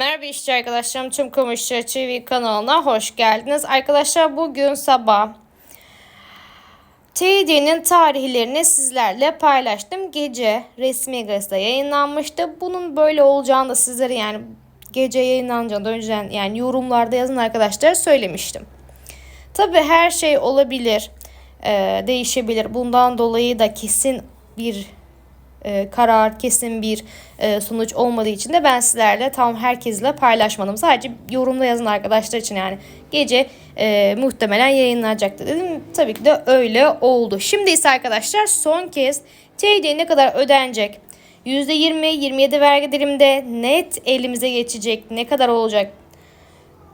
Merhaba işçi arkadaşlarım. Tüm Komuşçu TV kanalına hoş geldiniz. Arkadaşlar bugün sabah TD'nin tarihlerini sizlerle paylaştım. Gece resmi gazetede yayınlanmıştı. Bunun böyle olacağını da sizlere yani gece yayınlanacağından önceden yani yorumlarda yazın arkadaşlar söylemiştim. Tabi her şey olabilir, değişebilir. Bundan dolayı da kesin bir e, karar, kesin bir e, sonuç olmadığı için de ben sizlerle tam herkesle paylaşmadım. Sadece yorumda yazın arkadaşlar için yani gece e, muhtemelen yayınlanacaktı dedim. Tabii ki de öyle oldu. Şimdi ise arkadaşlar son kez TC ne kadar ödenecek? %20-27 vergi diliminde net elimize geçecek. Ne kadar olacak?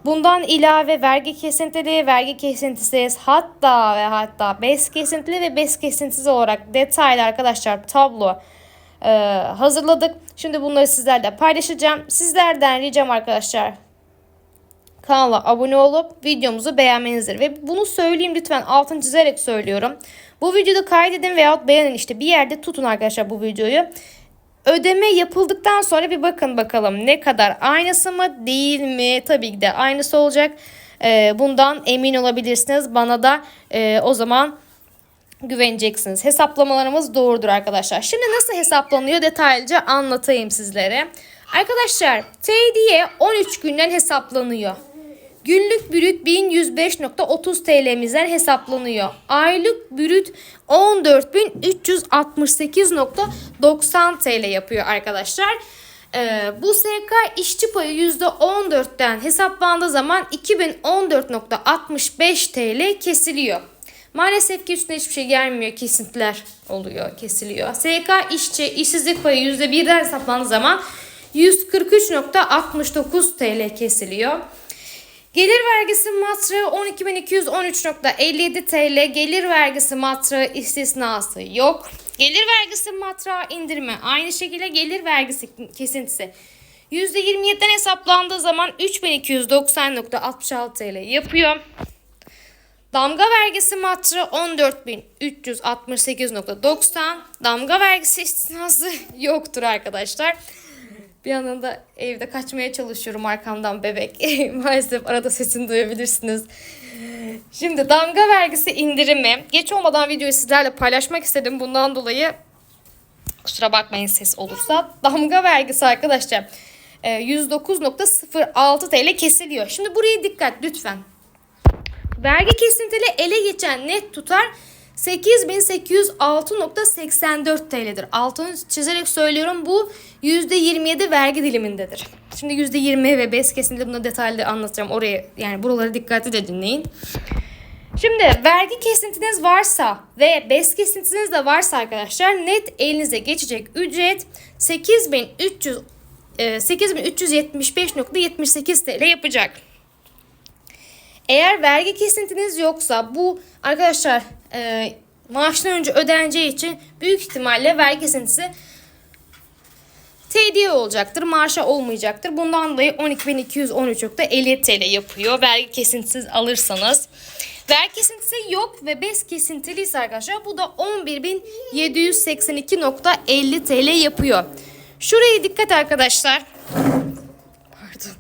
Bundan ilave vergi kesintili, vergi kesintisiz hatta ve hatta BES kesintili ve BES kesintisiz olarak detaylı arkadaşlar tablo e, hazırladık. Şimdi bunları sizlerle paylaşacağım. Sizlerden ricam arkadaşlar kanala abone olup videomuzu beğenmenizdir. Ve bunu söyleyeyim lütfen altını çizerek söylüyorum. Bu videoda kaydedin veyahut beğenin işte bir yerde tutun arkadaşlar bu videoyu. Ödeme yapıldıktan sonra bir bakın bakalım ne kadar aynısı mı değil mi? Tabii ki de aynısı olacak. Ee, bundan emin olabilirsiniz. Bana da e, o zaman güveneceksiniz. Hesaplamalarımız doğrudur arkadaşlar. Şimdi nasıl hesaplanıyor detaylıca anlatayım sizlere. Arkadaşlar TD'ye 13 günden hesaplanıyor. Günlük brüt 1105.30 TL'mizden hesaplanıyor. Aylık brüt 14.368.90 TL yapıyor arkadaşlar. Ee, bu SK işçi payı %14'ten hesaplandığı zaman 2014.65 TL kesiliyor. Maalesef ki üstüne hiçbir şey gelmiyor. Kesintiler oluyor, kesiliyor. SK işçi işsizlik payı %1'den hesaplandığı zaman 143.69 TL kesiliyor. Gelir vergisi matrağı 12.213.57 TL. Gelir vergisi matrağı istisnası yok. Gelir vergisi matrağı indirme aynı şekilde gelir vergisi kesintisi %27'den hesaplandığı zaman 3290.66 TL yapıyor. Damga vergisi matrı 14.368.90. Damga vergisi istisnası yoktur arkadaşlar. Bir yandan da evde kaçmaya çalışıyorum arkamdan bebek. Maalesef arada sesini duyabilirsiniz. Şimdi damga vergisi indirimi. Geç olmadan videoyu sizlerle paylaşmak istedim. Bundan dolayı kusura bakmayın ses olursa. Damga vergisi arkadaşlar 109.06 TL kesiliyor. Şimdi buraya dikkat lütfen. Vergi kesintili ele geçen net tutar 8806.84 TL'dir. Altını çizerek söylüyorum bu %27 vergi dilimindedir. Şimdi %20 ve BES kesintili bunu detaylı anlatacağım. Oraya yani buraları dikkatli de dinleyin. Şimdi vergi kesintiniz varsa ve BES kesintiniz de varsa arkadaşlar net elinize geçecek ücret 8300 8375.78 TL yapacak. Eğer vergi kesintiniz yoksa bu arkadaşlar e, maaştan önce ödeneceği için büyük ihtimalle vergi kesintisi TDI olacaktır. Maaşa olmayacaktır. Bundan dolayı 12.213.50 TL yapıyor. Vergi kesintisiz alırsanız. Vergi kesintisi yok ve BES kesintiliyse arkadaşlar bu da 11.782.50 TL yapıyor. Şuraya dikkat arkadaşlar. Pardon.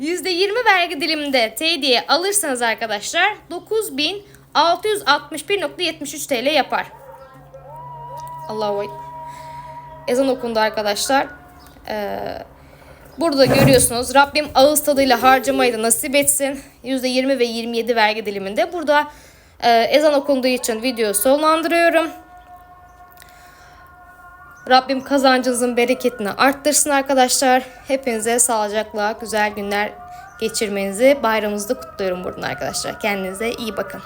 %20 vergi diliminde TD'ye alırsanız arkadaşlar 9661.73 TL yapar. Allahu Ekber. Ezan okundu arkadaşlar. Ee, burada görüyorsunuz Rabbim ağız tadıyla harcamayı da nasip etsin. %20 ve 27 vergi diliminde. Burada e, ezan okunduğu için videoyu sonlandırıyorum. Rabbim kazancınızın bereketini arttırsın arkadaşlar. Hepinize sağlıcakla güzel günler geçirmenizi bayramınızda kutluyorum buradan arkadaşlar. Kendinize iyi bakın.